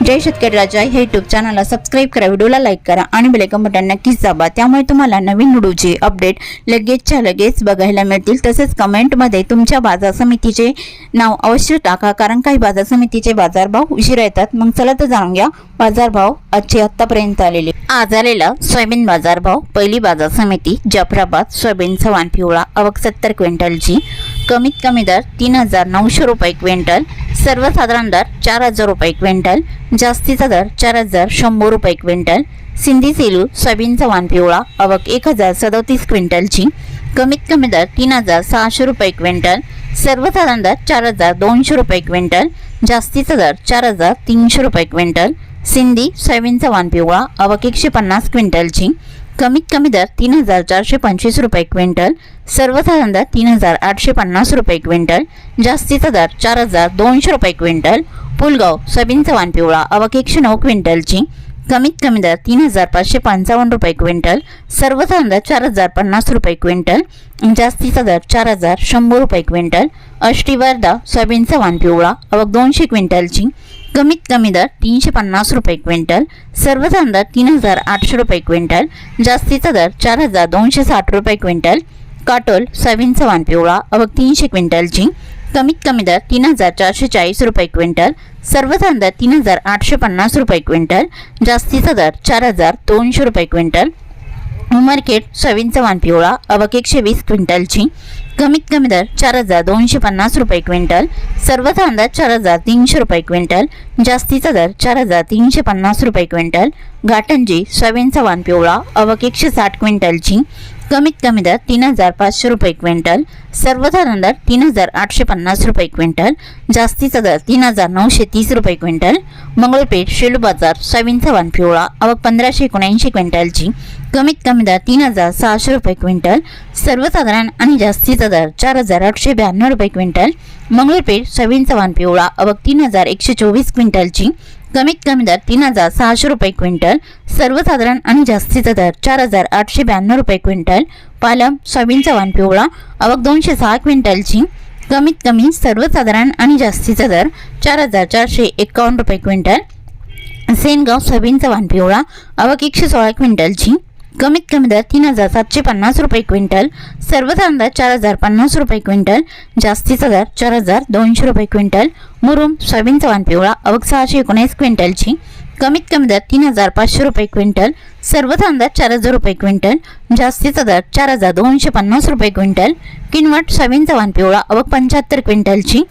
जय शेतकरी राजा हे यूट्यूब चॅनलला सबस्क्राईब करा व्हिडिओला लाईक करा आणि बेलेकन बटन नक्कीच दाबा. त्यामुळे तुम्हाला नवीन व्हिडिओचे अपडेट लगेचच्या लगेच बघायला मिळतील. तसेच कमेंटमध्ये तुमच्या बाजार समितीचे नाव अवश्य टाका कारण काही बाजार समितीचे बाजारभाव उशिरा येतात. मग चला तर जाणून घ्या बाजारभाव आजचे आत्तापर्यंत आलेले. आज आलेला सोयाबीन बाजारभाव पहिली बाजार समिती जाफराबाद सोयाबीन चव्हाण पिवळा अवक सत्तर क्विंटलची. कमीत कमी दर तीन हजार नऊशे रुपये क्विंटल सर्वसाधारण दर चार हजार रुपये क्विंटल जास्तीचा दर चार हजार शंभर रुपये क्विंटल सिंधी सेलू सोयाबीन चव्हाण पिवळा अवक एक हजार सदोतीस क्विंटलची कमीत कमी दर तीन हजार सहाशे रुपये क्विंटल सर्वसाधारण दर चार हजार दोनशे रुपये क्विंटल जास्तीचा दर चार हजार तीनशे रुपये क्विंटल सिंधी सोयाबीन चव्हाण पिवळा अवक एकशे पन्नास क्विंटलची कमीत कमी दर तीन हजार चारशे पंचवीस रुपये क्विंटल सर्वसाधारण दर तीन हजार आठशे पन्नास रुपये क्विंटल जास्तीचा दर चार हजार दोनशे रुपये क्विंटल पुलगाव सोयाबीन चव्हाण पिवळा अवक एकशे नऊ क्विंटलची कमीत कमी दर तीन हजार पाचशे पंचावन्न रुपये क्विंटल सर्वसाधारण दर चार हजार पन्नास रुपये क्विंटल जास्तीचा दर चार हजार शंभर रुपये क्विंटल अष्टीवर्धा सोयाबीन चव्हाण पिवळा अवक दोनशे क्विंटलची कमीत कमी दर तीनशे पन्नास रुपये क्विंटल सर्वसाधारण दर तीन हजार आठशे रुपये क्विंटल जास्तीचा दर चार हजार दोनशे साठ रुपये क्विंटल काटोल सोयाबीनचा वाण पिवळा अवघ तीनशे क्विंटलची कमीत कमी दर तीन हजार चारशे चाळीस रुपये क्विंटल सर्वसाधारण दर तीन हजार आठशे पन्नास रुपये क्विंटल जास्तीचा दर चार हजार दोनशे रुपये क्विंटल उमरखेड सोयाबीन चव्हाण पिवळा अवक एकशे वीस क्विंटलची. कमीत कमी दर चार हजार दोनशे पन्नास रुपये क्विंटल. सर्वसाधारण अंदाज चार हजार तीनशे रुपये क्विंटल. जास्तीचा दर चार हजार तीनशे पन्नास रुपये क्विंटल. घाटंजी सोयाबीन चव्हाण पिवळा अवक एकशे साठ क्विंटलची. कमीत कमी दर तीन हजार पाचशे रुपये क्विंटल सर्वसाधारण दर तीन हजार आठशे पन्नास रुपये क्विंटल जास्तीचा दर तीन हजार नऊशे तीस रुपये क्विंटल मंगळपेठ शेलू बाजार सोयाबीन चव्हाण पिवळा अवक पंधराशे एकोणऐंशी क्विंटलची कमीत कमी दर तीन हजार सहाशे रुपये क्विंटल सर्वसाधारण आणि जास्तीचा दर चार हजार आठशे ब्याण्णव रुपये क्विंटल मंगळपेठ सोयाबीन चव्हाण पिवळा अवक तीन हजार एकशे चोवीस क्विंटलची कमीत कमी दर तीन हजार सहाशे रुपये क्विंटल सर्वसाधारण आणि जास्तीचा दर चार हजार आठशे ब्याण्णव रुपये क्विंटल पालम सोयाबीनचा वाण पिवळा अवक दोनशे सहा क्विंटलची कमीत कमी सर्वसाधारण आणि जास्तीचा दर चार हजार चारशे एकावन्न रुपये क्विंटल सेनगाव सोयाबीनचा वाण पिवळा अवक एकशे सोळा क्विंटलची कमीत कमी दर तीन हजार सातशे पन्नास रुपये क्विंटल सर्वसाधारण दर चार हजार पन्नास रुपये क्विंटल जास्तीचा दर चार हजार दोनशे रुपये क्विंटल मुरुम सोयाबीनचा वाण पिवळा अवक सहाशे एकोणीस क्विंटलची. कमीत कमी दर तीन हजार पाचशे रुपये क्विंटल सर्वसाधारण दर चार हजार रुपये क्विंटल जास्तीचा दर चार हजार दोनशे पन्नास रुपये क्विंटल किनवट सोयाबीनचा वाण पिवळा अवक पंच्याहत्तर क्विंटलची.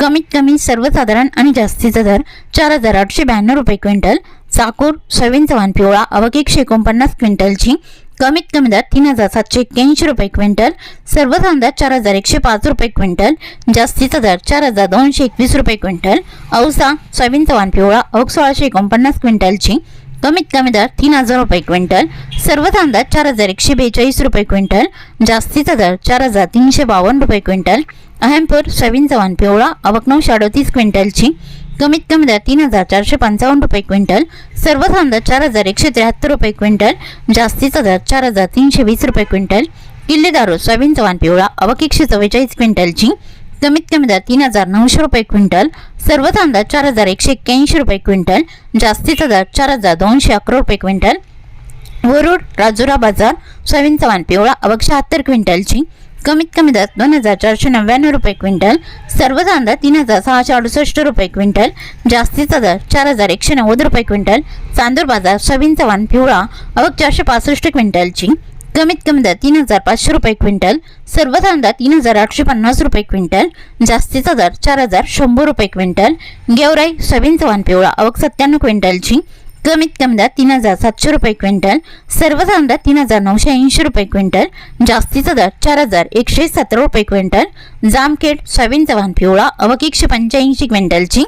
कमीत कमी सर्वसाधारण आणि जास्तीचा दर चार हजार आठशे ब्याण्णव रुपये क्विंटल चाकूर सोयाबीन चव्हाण पिवळा अवक एकशे एकोणपन्नास क्विंटलची कमीत कमी दर तीन हजार सातशे एक्क्याऐंशी रुपये क्विंटल सर्वसाधारण दर चार हजार एकशे पाच रुपये क्विंटल जास्तीचा दर चार हजार दोनशे एकवीस रुपये क्विंटल औसा सोयाबीन चव्हाण पिवळा अवक सोळाशे एकोणपन्नास क्विंटलची कमीत कमी दर तीन हजार रुपये क्विंटल सर्व दर चार हजार एकशे बेचाळीस रुपये क्विंटल जास्तीचा दर चार हजार तीनशे बावन्न रुपये क्विंटल अहमपूर सोयाबीन चव्हाण पिवळा अवक नऊशे अडतीस क्विंटलची कमीत कमी दर तीन हजार चारशे पंचावन्न रुपये क्विंटल सर्व दर चार हजार एकशे त्र्याहत्तर रुपये क्विंटल जास्तीचा दर चार हजार तीनशे वीस रुपये क्विंटल किल्ले दारू सोयाबीन चव्हाण पिवळा अवक एकशे चव्वेचाळीस क्विंटलची कमीत कमी दर तीन हजार नऊशे रुपये क्विंटल सर्वसाधारण दर चार हजार एकशे एक्क्याऐंशी रुपये क्विंटल जास्तीचा दर चार हजार दोनशे अकरा रुपये क्विंटल. वरुड राजुरा बाजार सोयाबीन चव्हाण पिवळा अवक शहात्तर क्विंटलची कमीत कमी दर दोन हजार चारशे नव्याण्णव रुपये क्विंटल सर्व दर तीन हजार सहाशे अडुसष्ट रुपये क्विंटल जास्तीचा दर चार हजार एकशे नव्वद रुपये क्विंटल चांदूर बाजार सोयाबीन चव्हाण पिवळा अवक चारशे पासष्ट क्विंटलची कमीत कमी दर तीन हजार पाचशे रुपये क्विंटल सर्वसाधारण दर तीन हजार आठशे पन्नास रुपये क्विंटल जास्तीचा दर चार हजार शंभर रुपये क्विंटल गेवराई सोयाबीन चव्हाण पिवळा अवक सत्त्याण्णव क्विंटलची कमीत कमी दर तीन हजार सातशे रुपये क्विंटल सर्वसाधारण दर तीन हजार नऊशे ऐंशी रुपये क्विंटल जास्तीचा दर चार हजार एकशे सतरा रुपये क्विंटल जामखेड सोयाबीन चव्हाण पिवळा अवक एकशे पंच्याऐंशी क्विंटलची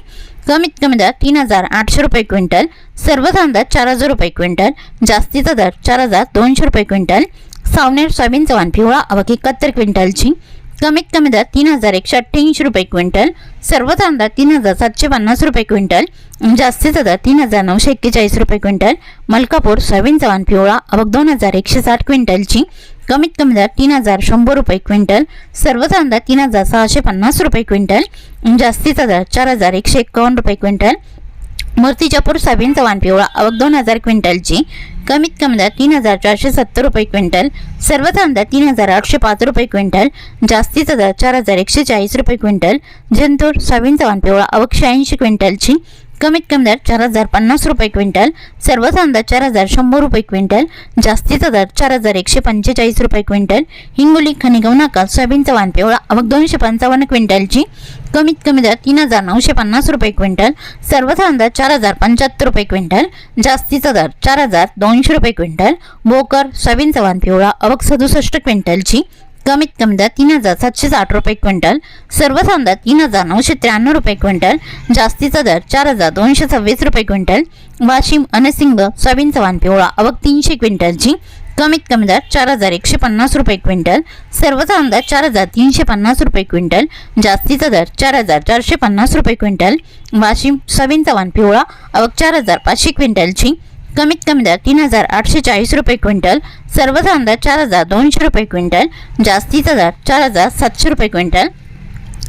कमीत कमी दर तीन हजार आठशे रुपये क्विंटल सर्वसाधारण दर चार हजार रुपये क्विंटल जास्तीचा दर चार हजार दोनशे रुपये क्विंटल सावनेर सोयाबीन चव्हाण पिवळा अवक एकाहत्तर क्विंटलची. कमीत कमी दर तीन हजार एकशे अठ्ठ्याऐंशी रुपये क्विंटल सर्वसाधारण दर तीन हजार सातशे पन्नास रुपये क्विंटल जास्तीचा दर तीन हजार नऊशे एक्केचाळीस रुपये क्विंटल मलकापूर सोयाबीन चव्हाण पिवळा अवघ दोन हजार एकशे साठ क्विंटलची. कमीत कमी दर तीन हजार शंभर रुपये क्विंटल सर्व कांदा तीन हजार सहाशे पन्नास रुपये क्विंटल जास्तीचा दर चार हजार एकशे एकावन्न रुपये क्विंटल. मूर्तिजापूर सोयाबीन चव्हाण पिवळा अवघ दोन हजार क्विंटलची. कमीत कमी दर तीन हजार चारशे सत्तर रुपये क्विंटल सर्व कांदा तीन हजार आठशे पाच रुपये क्विंटल जास्तीचा दर चार हजार एकशे चाळीस रुपये क्विंटल. जंतूर सोयाबीन चव्हाण पिवळा अवघ शहाऐंशी क्विंटलची. कमीत कमी दर चार हजार पन्नास रुपये क्विंटल सर्व दर चार हजार शंभर रुपये क्विंटल जास्तीचा दर चार हजार एकशे पंचेचाळीस रुपये क्विंटल हिंगोली खनिगाव नाका सोयाबीनचा वाण पिवळा अवघ दोनशे पंचावन्न क्विंटलची कमीत कमी दर तीन हजार नऊशे पन्नास रुपये क्विंटल सर्व दर चार हजार पंच्याहत्तर रुपये क्विंटल जास्तीचा दर चार हजार दोनशे रुपये क्विंटल बोकर सोयाबीनचा वाण पिवळा अवघ सदुसष्ट क्विंटलची कमीत कमी दर तीन हजार सातशे साठ रुपये क्विंटल. सर्व दर तीन हजार नऊशे त्र्याण्णव रुपये क्विंटल. जास्तीचा दर चार हजार दोनशे सव्वीस रुपये क्विंटल. वाशिम अनसिंग सोयाबीन चव्हाण पिवळा अवक तीनशे क्विंटलची. कमीत कमी दर चार हजार एकशे पन्नास रुपये क्विंटल. सर्वचा कांदा चार हजार तीनशे पन्नास रुपये क्विंटल. जास्तीचा दर चार हजार चारशे पन्नास रुपये क्विंटल. वाशिम सोयाबीन चव्हाण पिवळा अवक चार हजार पाचशे क्विंटलची. कमीत कमी दर तीन हजार आठशे चाळीस रुपये क्विंटल सर्व कांदा चार हजार दोनशे रुपये क्विंटल जास्तीचा दर चार हजार सातशे रुपये क्विंटल.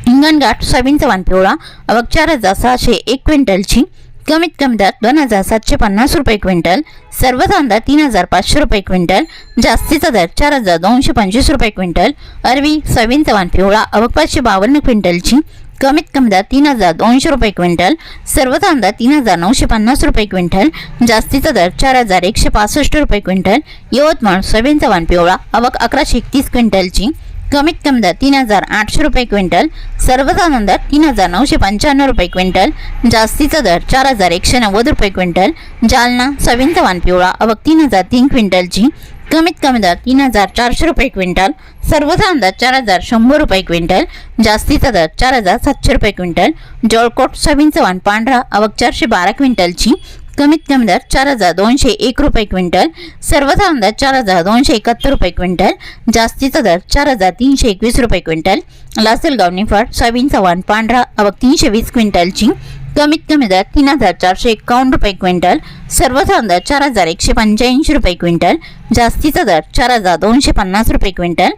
हिंगणघाट सोयाबीनचा वान पिवळा अवघ चार हजार सहाशे एक क्विंटलची कमीत कमी दर दोन हजार सातशे पन्नास रुपये क्विंटल सर्व कांदा तीन हजार पाचशे रुपये क्विंटल जास्तीचा दर चार हजार दोनशे पंचवीस रुपये क्विंटल. अरवी सोयाबीन चव्हाण पिवळा अवघ पाचशे बावन्न क्विंटलची कमीत कमी दर तीन हजार दोनशे रुपये क्विंटल सर्व कांदा तीन हजार नऊशे पन्नास रुपये क्विंटल जास्तीचा दर चार हजार एकशे पासष्ट रुपये क्विंटल यवतमाळ सोयाबीनचा चव्हाण पिवळा आवक अकराशे एकतीस क्विंटलची. कमीत कमी दर तीन हजार आठशे रुपये क्विंटल सर्व दर तीन हजार नऊशे पंच्याण्णव रुपये क्विंटल जास्तीचा दर चार हजार एकशे नव्वद रुपये क्विंटल जालना सोयाबीन चव्हाण पिवळा अवक तीन हजार तीन क्विंटलची. कमीत कमी दर तीन हजार चारशे रुपये क्विंटल सर्वचा दर चार हजार शंभर रुपये क्विंटल जास्तीचा दर चार हजार सातशे रुपये क्विंटल जळकोट सोयाबीन चव्हाण पांढरा अवघ चारशे बारा क्विंटलची कमीत कमी दर चार हजार दोनशे एक रुपये क्विंटल सर्वचा दर चार हजार दोनशे एकाहत्तर रुपये क्विंटल जास्तीचा दर चार हजार तीनशे एकवीस रुपये क्विंटल लासलगाव निफाड सोयाबीन चव्हाण पांढरा अवघ तीनशे वीस क्विंटलची कमीत कमी दर तीन हजार चारशे एकावन्न रुपये क्विंटल सर्व दर चार हजार एकशे पंच्याऐंशी रुपये क्विंटल जास्तीचा दर चार हजार दोनशे पन्नास रुपये क्विंटल.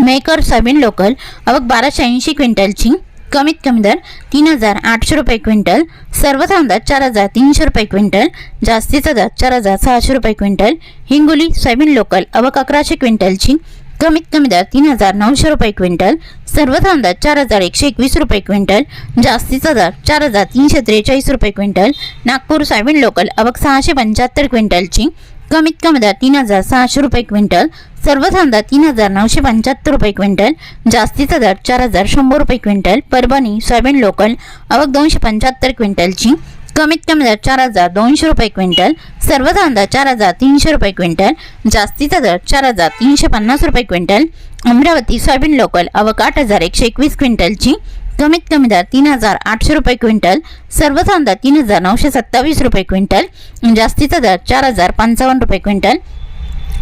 मेकर सोयाबीन लोकल अवघ बाराशे ऐंशी क्विंटलची कमीत कमी दर तीन हजार आठशे रुपये क्विंटल सर्व दर चार हजार तीनशे रुपये क्विंटल जास्तीचा दर चार हजार सहाशे रुपये क्विंटल. हिंगोली सोयाबीन लोकल अवघ अकराशे क्विंटलची कमीत कमी दर तीन हजार नऊशे रुपये क्विंटल सर्व दर चार हजार एकशे एकवीस रुपये क्विंटल जास्तीचा दर चार हजार तीनशे त्रेचाळीस रुपये क्विंटल नागपूर सोयाबीन लोकल अवक सहाशे पंच्याहत्तर क्विंटलची कमीत कमी दर तीन हजार सहाशे रुपये क्विंटल सर्व दर तीन हजार नऊशे पंच्याहत्तर रुपये क्विंटल जास्तीचा दर चार हजार शंभर रुपये क्विंटल परभणी सोयाबीन लोकल अवक दोनशे पंच्याहत्तर क्विंटलची कमीत कमी दर चार हजार दोनशे रुपये क्विंटल सर्व दर चार हजार तीनशे रुपये क्विंटल जास्तीचा दर चार हजार तीनशे पन्नास रुपये क्विंटल अमरावती सोयाबीन लोकल अवक आठ हजार एकशे एकवीस क्विंटलची कमीत कमी दर तीन हजार आठशे रुपये क्विंटल सर्व दर तीन हजार नऊशे सत्तावीस रुपये क्विंटल जास्तीचा दर चार हजार पंचावन्न रुपये quintal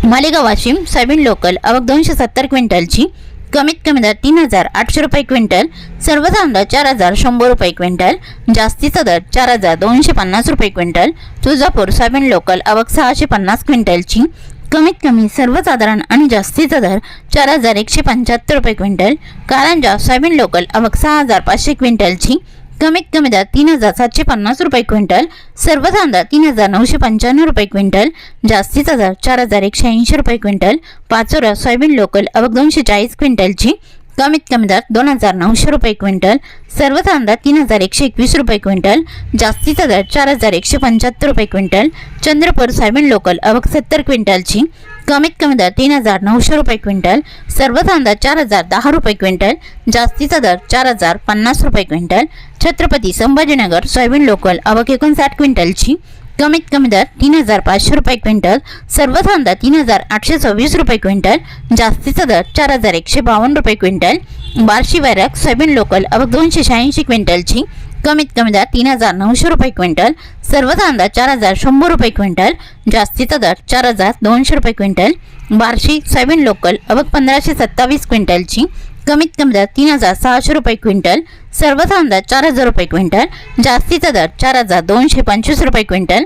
Malegaon Washim soybean local अवक दोनशे सत्तर क्विंटलची कमीत कमी दर तीन हजार आठशे रुपये क्विंटल सर्व दर चार हजार शंभर रुपये क्विंटल जास्तीचा दर चार हजार दोनशे पन्नास रुपये क्विंटल तुळजापूर सोयाबीन लोकल आवक सहाशे पन्नास क्विंटलची कमीत कमी सर्वसाधारण आणि जास्तीचा दर चार हजार एकशे पंच्याहत्तर रुपये क्विंटल कारंजा सोयाबीन लोकल आवक सहा हजार पाचशे क्विंटलची कमीत कमी दर तीन हजार सातशे पन्नास रुपये क्विंटल सर्व दर तीन हजार नऊशे पंच्याण्णव रुपये क्विंटल जास्तीचा दर चार हजार एकशे ऐंशी रुपये क्विंटल पाचोरा सोयाबीन लोकल अवघ दोनशे चाळीस क्विंटलची कमीत कमी दर दोन हजार नऊशे रुपये क्विंटल सर्व दर तीन हजार एकशे एकवीस रुपये क्विंटल जास्तीचा दर चार हजार एकशे पंच्याहत्तर रुपये क्विंटल चंद्रपूर सोयाबीन लोकल अवघ सत्तर क्विंटलची कमीत कमी दर तीन हजार नऊशे रुपये क्विंटल सर्व कांदा चार हजार दहा रुपये क्विंटल जास्तीचा दर चार हजार पन्नास रुपये quintal. Chhatrapati Sambhajinagar soybean local अवघ एकोणसाठ क्विंटलची कमीत कमी दर तीन हजार पाचशे रुपये क्विंटल सर्व कांदा तीन हजार आठशे सव्वीस रुपये क्विंटल जास्तीचा दर चार हजार एकशे बावन्न रुपये क्विंटल. बार्शी वैराग सोयाबीन लोकल अवघ दोनशे शहाऐंशी क्विंटलची कमीत कमी दर तीन हजार नऊशे रुपये क्विंटल सर्व कांदा चार हजार शंभर रुपये क्विंटल जास्तीचा दर चार हजार दोनशे रुपये क्विंटल बार्शी सोयाबीन लोकल अवघ पंधराशे सत्तावीस क्विंटलची कमीत कमी दर तीन हजार सहाशे रुपये क्विंटल सर्वसाधारण दर चार हजार रुपये क्विंटल जास्तीचा दर चार हजार दोनशे पंचवीस रुपये क्विंटल